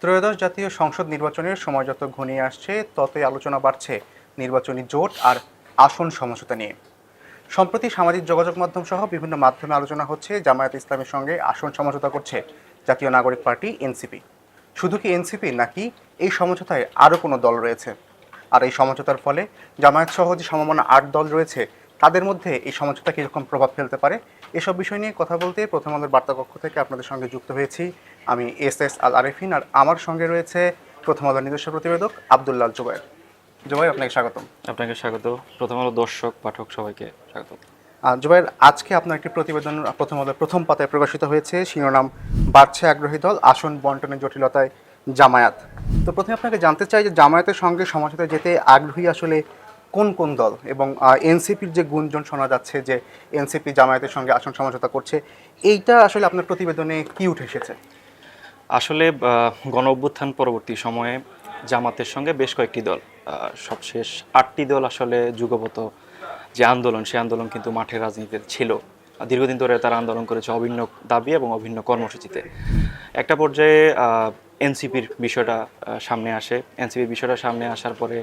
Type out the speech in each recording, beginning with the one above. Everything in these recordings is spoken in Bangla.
ত্রয়োদশ জাতীয় সংসদ নির্বাচনের সময় যত ঘনিয়ে আসছে, ততই আলোচনা বাড়ছে নির্বাচনী জোট আর আসন সমঝোতা নিয়ে। সম্প্রতি সামাজিক যোগাযোগ মাধ্যম সহ বিভিন্ন মাধ্যমে আলোচনা হচ্ছে, জামায়াত ইসলামের সঙ্গে আসন সমঝোতা করছে জাতীয় নাগরিক পার্টি এনসিপি। শুধু কি এনসিপি নাকি এই সমঝোতায় আরও কোনো দল রয়েছে? আর এই সমঝোতার ফলে জামায়াত সহ যে সমমনা আট দল রয়েছে, তাদের মধ্যে এই সমঝোতা কীরকম প্রভাব ফেলতে পারে? এসব বিষয় নিয়ে কথা বলতে প্রথম আলোর বার্তা কক্ষ থেকে আপনাদের সঙ্গে যুক্ত হয়েছি আমি এস এস আল আরেফিন আর আমার সঙ্গে রয়েছে প্রথম আলোর নিজস্ব প্রতিবেদক আবদুল্লাল জুবাইর জুবাইর আপনাকে স্বাগতম। আপনাকে স্বাগত। প্রথম আলো দর্শক পাঠক সবাইকে স্বাগত। জুবাইর আজকে আপনার একটি প্রতিবেদন প্রথম আলোর প্রথম পাতায় প্রকাশিত হয়েছে। শিরোনাম বাড়ছে আগ্রহী দল আসন বন্টনের জটিলতায় জামায়াত। তো প্রথমে আপনাকে জানতে চাই যে জামায়াতের সঙ্গে সমঝোতায় যেতে আগ্রহী আসলে কোন কোন দল? এবং এনসিপির যে গুঞ্জন শোনা যাচ্ছে যে এনসিপি জামায়াতের সঙ্গে আসন সমঝোতা করছে, এইটা আসলে আপনার প্রতিবেদনে কি উঠে এসেছে? আসলে গণ অভ্যুত্থান পরবর্তী সময়ে জামাতের সঙ্গে বেশ কয়েকটি দল সবশেষ আটটি দল আসলে যুগপত যে আন্দোলন, সেই আন্দোলন কিন্তু মাঠের রাজনীতিতে ছিল। দীর্ঘদিন ধরে তারা আন্দোলন করেছে অভিন্ন দাবি এবং অভিন্ন কর্মসূচিতে। একটা পর্যায়ে এনসিপির বিষয়টা সামনে আসে। এনসিপির বিষয়টা সামনে আসার পরে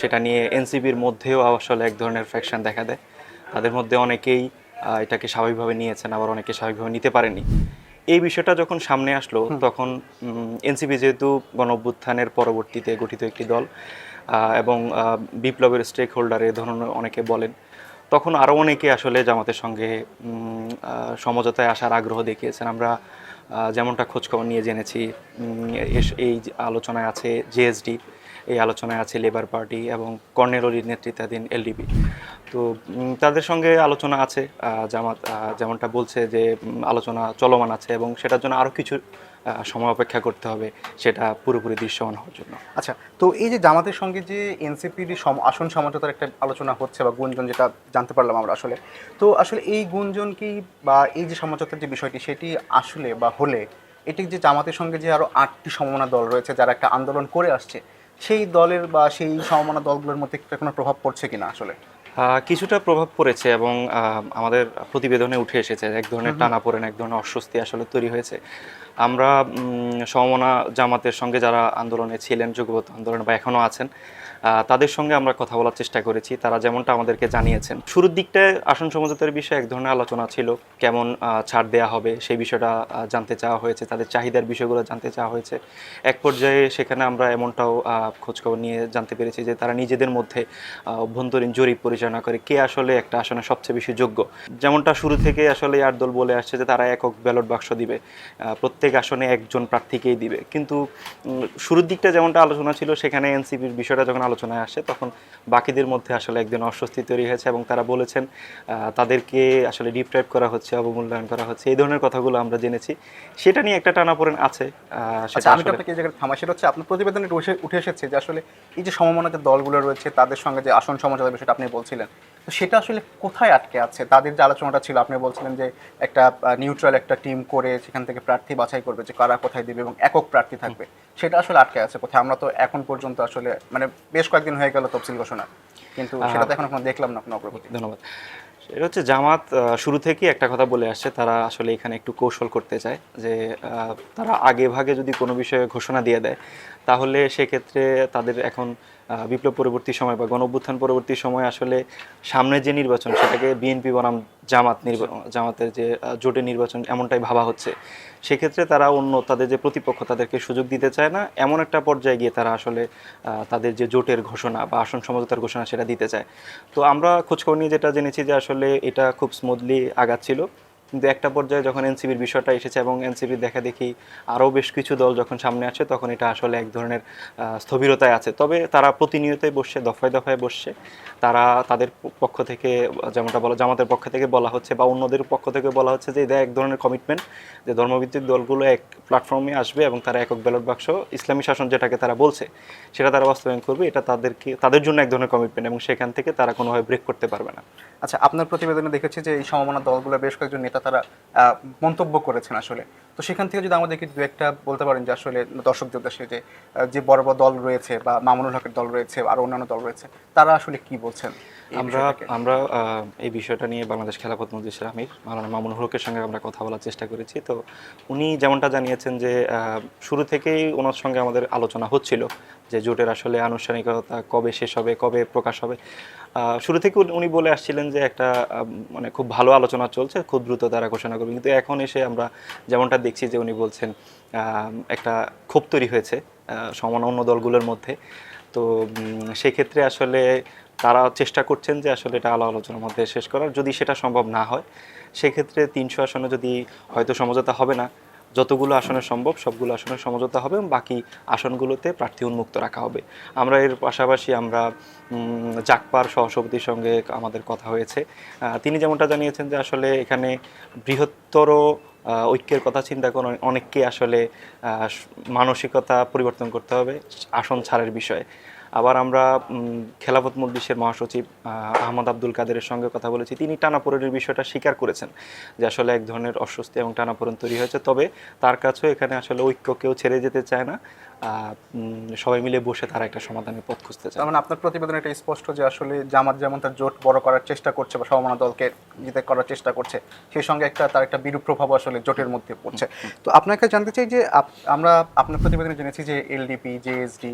সেটা নিয়ে এনসিপির মধ্যেও আসলে এক ধরনের ফ্র্যাকশন দেখা দেয়। তাদের মধ্যে অনেকেই এটাকে স্বাভাবিকভাবে নিয়েছেন আবার অনেকে স্বাভাবিকভাবে নিতে পারেনি। এই বিষয়টা যখন সামনে আসলো তখন এনসিপি যেহেতু গণ অভ্যুত্থানের পরবর্তীতে গঠিত একটি দল এবং বিপ্লবের স্টেক হোল্ডার এ ধরনের অনেকে বলেন তখন আরও অনেকে আসলে জামাতের সঙ্গে সমঝোতায় আসার আগ্রহ দেখিয়েছেন। আমরা যেমনটা খোঁজখবর নিয়ে জেনেছি এই আলোচনায় আছে জিএসডি এই আলোচনায় আছে লেবার পার্টি এবং কর্নেল অলির নেতৃত্বাধীন এলডিবি তো তাদের সঙ্গে আলোচনা আছে জামাত যেমনটা বলছে যে আলোচনা চলমান আছে এবং সেটার জন্য আরও কিছু সময় অপেক্ষা করতে হবে, সেটা পুরোপুরি দৃশ্যমান হওয়ার জন্য। আচ্ছা তো এই যে জামাতের সঙ্গে যে এনসিপির আসন সমঝোতার একটা আলোচনা হচ্ছে বা গুঞ্জন যেটা জানতে পারলাম আমরা আসলে, তো আসলে এই গুঞ্জন কি বা এই যে সমঝোতার যে বিষয়টি সেটি আসলে বা হলে এটি যে জামাতের সঙ্গে যে আরও আটটি সমমনা দল রয়েছে যারা একটা আন্দোলন করে আসছে, সেই দলের বা সেই সমমনা দলগুলোর মধ্যে কোনো প্রভাব পড়ছে কিনা আসলে? কিছুটা প্রভাব পড়েছে এবং আমাদের প্রতিবেদনে উঠে এসেছে এক ধরনের টানা পড়েন এক ধরনের অস্বস্তি আসলে তৈরি হয়েছে। আমরা সমনা সমমনা জামাতের সঙ্গে যারা আন্দোলনে ছিলেন যুগবত আন্দোলন বা এখনও আছেন তাদের সঙ্গে আমরা কথা বলার চেষ্টা করেছি। তারা যেমনটা আমাদেরকে জানিয়েছেন। শুরুর দিকটায় আসন সমঝোতার বিষয়ে এক ধরনের আলোচনা ছিল। কেমন ছাড় দেওয়া হবে সেই বিষয়টা জানতে চাওয়া হয়েছে। তাদের চাহিদার বিষয়গুলো জানতে চাওয়া হয়েছে। এক পর্যায়ে সেখানে আমরা এমনটাও খোঁজখবর নিয়ে জানতে পেরেছি যে তারা নিজেদের মধ্যে অভ্যন্তরীণ জরিপ পরিচালনা করে কে আসলে একটা আসনে সবচেয়ে বেশি যোগ্য। যেমনটা শুরু থেকে আসলে আট দল বলে আসছে যে তারা একক ব্যালট বাক্স দিবে। প্রত্যেক আসনে একজন প্রার্থীকেই দিবে। কিন্তু শুরুর দিকটা যেমনটা আলোচনা ছিল, সেখানে এনসিপির বিষয়টা যখন আলোচনায় আসে তখন বাকিদের মধ্যে আসলে একদিন অস্বস্তি তৈরি হয়েছে এবং তারা বলেছেন তাদেরকে আসলে ডিপ্রাইভ করা হচ্ছে অবমূল্যায়ন করা হচ্ছে এই ধরনের কথাগুলো আমরা জেনেছি। সেটা নিয়ে একটা টানাপোড়েন আছে সেটা আচ্ছা আমি আপনাকে এই জায়গায় থামা সেটা হচ্ছে আপনার প্রতিবেদনে উঠে- এসেছে যে আসলে এই যে সমমনাকে দলগুলো রয়েছে তাদের সঙ্গে যে আসন সমঝোতার বিষয়টা আপনি বলছিলেন তো সেটা আসলে কোথায় আটকে আছে? তাদের যে আলোচনাটা ছিল আপনি বলছিলেন যে একটা নিউট্রাল একটা টিম করে সেখান থেকে প্রার্থী বাছাই করবে যে কারা কোথায় দিবে এবং একক প্রার্থী থাকবে। সেটা আসলে আটকে আছে কোথায়। আমরা তো এখন পর্যন্ত আসলে মানে বেশ কয়েকদিন হয়ে গেল তফসিল ঘোষণা কিন্তু সেটা তো এখন কোনো দেখলাম না কোনো অগ্রগতি। ধন্যবাদ। এটা হচ্ছে জামাত শুরু থেকেই একটা কথা বলে আসছে তারা আসলে এখানে একটু কৌশল করতে চায় যে আহ, তারা আগে ভাগে যদি কোনো বিষয়ে ঘোষণা দিয়ে দেয় তাহলে সেক্ষেত্রে তাদের এখন বিপ্লব পরবর্তী সময় বা গণ অভ্যুত্থান পরবর্তী সময় আসলে সামনে যে নির্বাচন সেটাকে বিএনপি বনাম জামাত জামাতের যে জোটের নির্বাচন এমনটাই ভাবা হচ্ছে। সেক্ষেত্রে তারা অন্য তাদের যে প্রতিপক্ষ তাদেরকে সুযোগ দিতে চায় না, এমন একটা পর্যায়ে গিয়ে তারা আসলে তাদের যে জোটের ঘোষণা বা আসন সমঝোতার ঘোষণা সেটা দিতে চায়। তো আমরা খোঁজখবর নিয়ে যেটা জেনেছি যে আসলে এটা খুব স্মুথলি আগাচ্ছিল। কিন্তু একটা পর্যায়ে যখন এনসিবির বিষয়টা এসেছে এবং এনসিবির দেখা দেখি আরও বেশ কিছু দল যখন সামনে আসে তখন এটা আসলে এক ধরনের স্থবিরতায় আছে। তবে তারা প্রতিনিয়তই বসছে, দফায় দফায় বসছে। তারা তাদের পক্ষ থেকে, যেমনটা বলা, জামাতের পক্ষ থেকে বলা হচ্ছে বা অন্যদের পক্ষ থেকে বলা হচ্ছে যে এটা এক ধরনের কমিটমেন্ট যে, ধর্মভিত্তিক দলগুলো এক প্ল্যাটফর্মে আসবে এবং তারা একক ব্যালট বাক্স ইসলামী শাসন যেটাকে তারা বলছে, সেটা তারা বাস্তবায়ন করবে। এটা তাদেরকে, তাদের জন্য এক ধরনের কমিটমেন্ট এবং সেখান থেকে তারা কোনোভাবে ব্রেক করতে পারবে না। আচ্ছা আপনার প্রতিবেদনে দেখেছি যে, এই সমমনা দলগুলো বেশ কয়েকজন নেতা যেটা তারা মন্তব্য করেছেন আসলে। তো সেখান থেকে যদি আমাদেরকে দু একটা বলতে পারেন যে আসলে দর্শকদের উদ্দেশ্যে যে যে বড় বড় দল রয়েছে বা মামুনুল হকের দল রয়েছে আর অন্যান্য দল রয়েছে তারা আসলে কি বলছেন আমরা আমরা এই বিষয়টা নিয়ে বাংলাদেশ খেলাপথ মজলিসের আমির মাওলানা মামুন হকের সঙ্গে আমরা কথা বলার চেষ্টা করেছি। তো উনি যেমনটা জানিয়েছেন যে শুরু থেকেই ওনার সঙ্গে আমাদের আলোচনা হচ্ছিল যে জোটের আসলে আনুষ্ঠানিকতা কবে শেষ হবে কবে প্রকাশ হবে। শুরু থেকে উনি- বলে আসছিলেন যে একটা মানে খুব ভালো আলোচনা চলছে, খুব দ্রুত তারা ঘোষণা করবে। কিন্তু এখন এসে আমরা যেমনটা দেখছি যে উনি বলছেন একটা ক্ষোভ তৈরি হয়েছে সমান অন্য দলগুলোর মধ্যে। তো সেক্ষেত্রে আসলে তারা চেষ্টা করছেন যে আসলে এটা আলো আলোচনার মধ্যে শেষ করার। যদি সেটা সম্ভব না হয়, সেক্ষেত্রে তিনশো আসনে যদি হয়তো সমঝোতা হবে না যতগুলো আসনে সম্ভব, সবগুলো আসনে সমঝোতা হবে এবং বাকি আসনগুলোতে প্রার্থী উন্মুক্ত রাখা হবে। আমরা এর পাশাপাশি আমরা জাকপার সহসভাপতির সঙ্গে আমাদের কথা হয়েছে। তিনি যেমনটা জানিয়েছেন যে আসলে এখানে বৃহত্তর ঐক্যের কথা চিন্তা করে অনেককে আসলে মানসিকতা পরিবর্তন করতে হবে আসন ছাড়ের বিষয়ে। আবার আমরা খেলাফত মজলিসের মহাসচিব আহ, আহমদ আব্দুল কাদেরের সঙ্গে কথা বলেছি। তিনি টানাপোড়েনের বিষয়টা স্বীকার করেছেন যে আসলে এক ধরনের অস্বস্তি এবং টানাপোড়েন তৈরি হয়েছে। তবে তার কাছেও এখানে আসলে ঐক্য কেউ ছেড়ে যেতে চায় না। সবাই মিলে বসে তারা একটা সমাধানের পথ খুঁজতে চায়। মানে আপনার প্রতিবেদনে এটা স্পষ্ট যে আসলে জামাত যেমন তার জোট বড় করার চেষ্টা করছে বা সমমনা দলকে জিতে করার চেষ্টা করছে, সেই সঙ্গে একটা তার একটা বিরূপ প্রভাব আসলে জোটের মধ্যে পড়ছে। তো আপনাকে জানতে চাই যে আমরা আপনার প্রতিবেদনে জেনেছি যে এলডিপি জেএসডি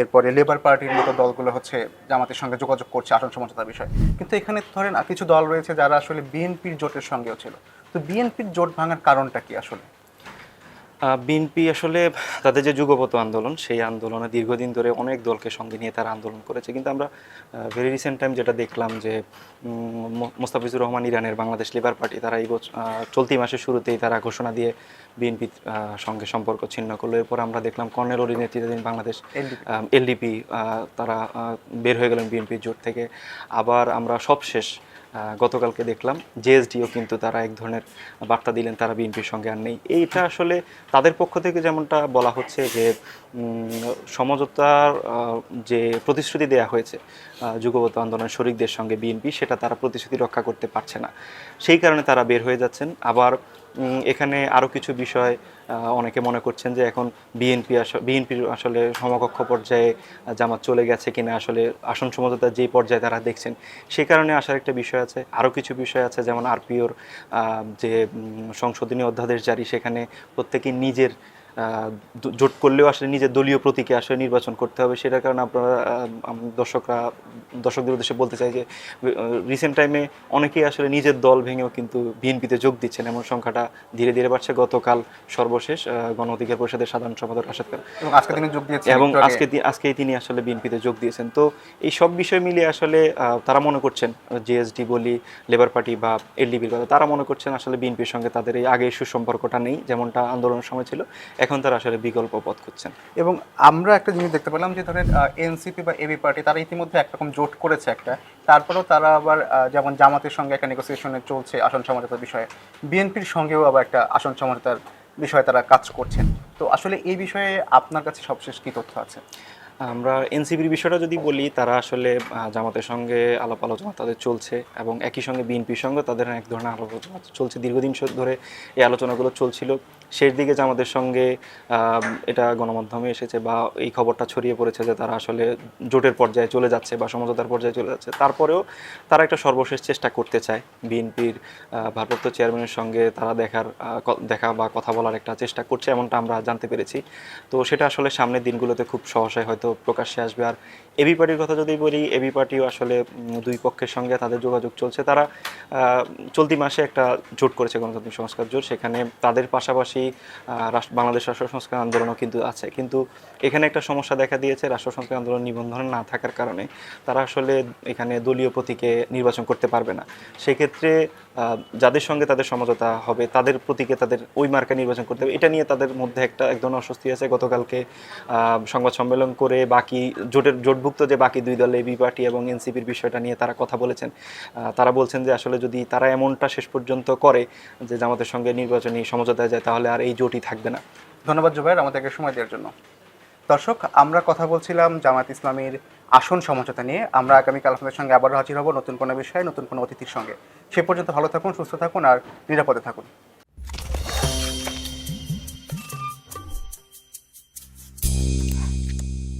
এরপরে লেবার পার্টির মতো দলগুলো হচ্ছে জামাতের সঙ্গে যোগাযোগ করছে আসন সমঝোতার বিষয়। কিন্তু এখানে ধরেন কিছু দল রয়েছে যারা আসলে বিএনপির জোটের সঙ্গেও ছিল। তো বিএনপির জোট ভাঙার কারণটা কি আসলে? বিএনপি আসলে তাদের যে যুগপত আন্দোলন সেই আন্দোলনে দীর্ঘদিন ধরে অনেক দলকে সঙ্গে নিয়ে তারা আন্দোলন করেছে। কিন্তু আমরা ভেরি রিসেন্ট টাইম যেটা দেখলাম যে মোস্তাফিজুর রহমান ইরানের বাংলাদেশ লেবার পার্টি তারা এই বছর চলতি মাসের শুরুতেই তারা ঘোষণা দিয়ে বিএনপি সঙ্গে সম্পর্ক ছিন্ন করল। এরপর আমরা দেখলাম কর্নেল অলি নেতৃত্বাধীন বাংলাদেশ এলডিপি। তারা বের হয়ে গেলেন বিএনপির জোট থেকে। আবার আমরা সবশেষ গতকালকে দেখলাম জেএসডিও কিন্তু তারা এক ধরনের বার্তা দিলেন, তারা বিএনপির সঙ্গে আর নেই। এইটা আসলে তাদের পক্ষ থেকে যেমনটা বলা হচ্ছে যে সমঝোতার যে প্রতিশ্রুতি দেয়া হয়েছে যুগবত আন্দোলনের শরিকদের সঙ্গে বিএনপি, সেটা তারা প্রতিশ্রুতি রক্ষা করতে পারছে না। সেই কারণে তারা বের হয়ে যাচ্ছেন। আবার এখানে আরও কিছু বিষয় অনেকে মনে করছেন যে এখন বিএনপি বিএনপির আসলে সমকক্ষ পর্যায়ে জামাত চলে গেছে কিনা, আসলে আসন সমঝোতা যে পর্যায়ে তারা দেখছেন, সে কারণে আসার একটা বিষয় আছে। আরও কিছু বিষয় আছে, যেমন আরপিওর যে সংশোধনী অধ্যাদেশ জারি, সেখানে প্রত্যেকেই নিজের জোট করলেও আসলে নিজের দলীয় প্রতীকে আসলে নির্বাচন করতে হবে। সেটার কারণে আপনারা দর্শকরা দর্শকদের উদ্দেশ্যে বলতে চাই যে রিসেন্ট টাইমে অনেকেই আসলে নিজের দল ভেঙেও কিন্তু বিএনপিতে যোগ দিচ্ছেন। এমন সংখ্যাটা ধীরে ধীরে বাড়ছে। গতকাল সর্বশেষ গণ অধিকার পরিষদের সাধারণ সম্পাদক রাশেদ খান। এবং আজকে তিনি যোগ দিয়েছেন এবং আজকে আজকেই তিনি আসলে বিএনপিতে যোগ দিয়েছেন। তো এই সব বিষয় মিলিয়ে আসলে তারা মনে করছেন জেএসডি বলি লেবার পার্টি বা এলডিপির কথা তারা মনে করছেন আসলে বিএনপির সঙ্গে তাদের এই আগে সুসম্পর্কটা নেই যেমনটা আন্দোলনের সময় ছিল। এখন তারা আসলে বিকল্প পথ খুঁজছেন। এবং আমরা একটা জিনিস দেখতে পেলাম যে ধরেন এনসিপি বা এবি পার্টি তারা ইতিমধ্যে একরকম জোট করেছে একটা। তারপরেও তারা আবার যেমন জামাতের সঙ্গে একটা নেগোসিয়েশনে চলছে আসন সমঝোতার বিষয়ে। বিএনপির সঙ্গেও আবার একটা আসন সমঝোতার বিষয়ে তারা কাজ করছেন। তো আসলে এই বিষয়ে আপনার কাছে সবশেষ কী তথ্য আছে? আমরা এনসিপির বিষয়টা যদি বলি, তারা আসলে জামাতের সঙ্গে আলাপ আলোচনা তাদের চলছে এবং একই সঙ্গে বিএনপির সঙ্গে তাদের এক ধরনের আলাপ আলোচনা চলছে। দীর্ঘদিন ধরে এই আলোচনাগুলো চলছিল। শেষ দিকে জামাতের সঙ্গে এটা গণমাধ্যমে এসেছে বা এই খবরটা ছড়িয়ে পড়েছে যে তারা আসলে জোটের পর্যায়ে চলে যাচ্ছে বা সমঝোতার পর্যায়ে চলে যাচ্ছে। তারপরেও তারা একটা সর্বশেষ চেষ্টা করতে চায় বিএনপির ভারপ্রাপ্ত চেয়ারম্যানের সঙ্গে তারা দেখার দেখা বা কথা বলার একটা চেষ্টা করছে, এমনটা আমরা জানতে পেরেছি। তো সেটা আসলে সামনের দিনগুলোতে খুব সহসায় হয়তো প্রকাশ্যে আসবে। আর এবি পার্টির কথা যদি বলি এবি পার্টিও আসলে দুই পক্ষের সঙ্গে তাদের যোগাযোগ চলছে। তারা চলতি মাসে একটা জোট করেছে গণতান্ত্রিক সংস্কার জোট। সেখানে তাদের পাশাপাশি বাংলাদেশ রাষ্ট্র সংস্কার আন্দোলনও কিন্তু আছে। কিন্তু এখানে একটা সমস্যা দেখা দিয়েছে, রাষ্ট্র সংস্কার আন্দোলন নিবন্ধন না থাকার কারণে তারা আসলে এখানে দলীয় প্রতীকে নির্বাচন করতে পারবে না। সেক্ষেত্রে যাদের সঙ্গে তাদের সমঝোতা হবে, তাদের প্রতীকে তাদের ওই মার্কা নির্বাচন করতে হবে। এটা নিয়ে তাদের মধ্যে একটা এক ধরনের অস্বস্তি আছে। গতকালকে সংবাদ সম্মেলন করে বাকি জোটের, জোটভুক্ত যে বাকি দুই দল এবি পার্টি এবং এনসিপির বিষয়টা নিয়ে তারা কথা বলেছেন। তারা বলছেন যে আসলে যদি তারা এমনটা শেষ পর্যন্ত করে যে জামাতের সঙ্গে নির্বাচনী সমঝোতায় যায়, তাহলে আর এই জোটই থাকবে না। ধন্যবাদ জুবাইর আমাদেরকে সময় দেওয়ার জন্য। দর্শক, আমরা কথা বলছিলাম জামাত ইসলামীর আসন সমঝোতা নিয়ে। আমরা আগামীকাল আপনাদের সঙ্গে আবারও হাজির হব নতুন কোনো বিষয়ে, নতুন কোনো অতিথির সঙ্গে। সে পর্যন্ত ভালো থাকুন, সুস্থ থাকুন আর নিরাপদে থাকুন।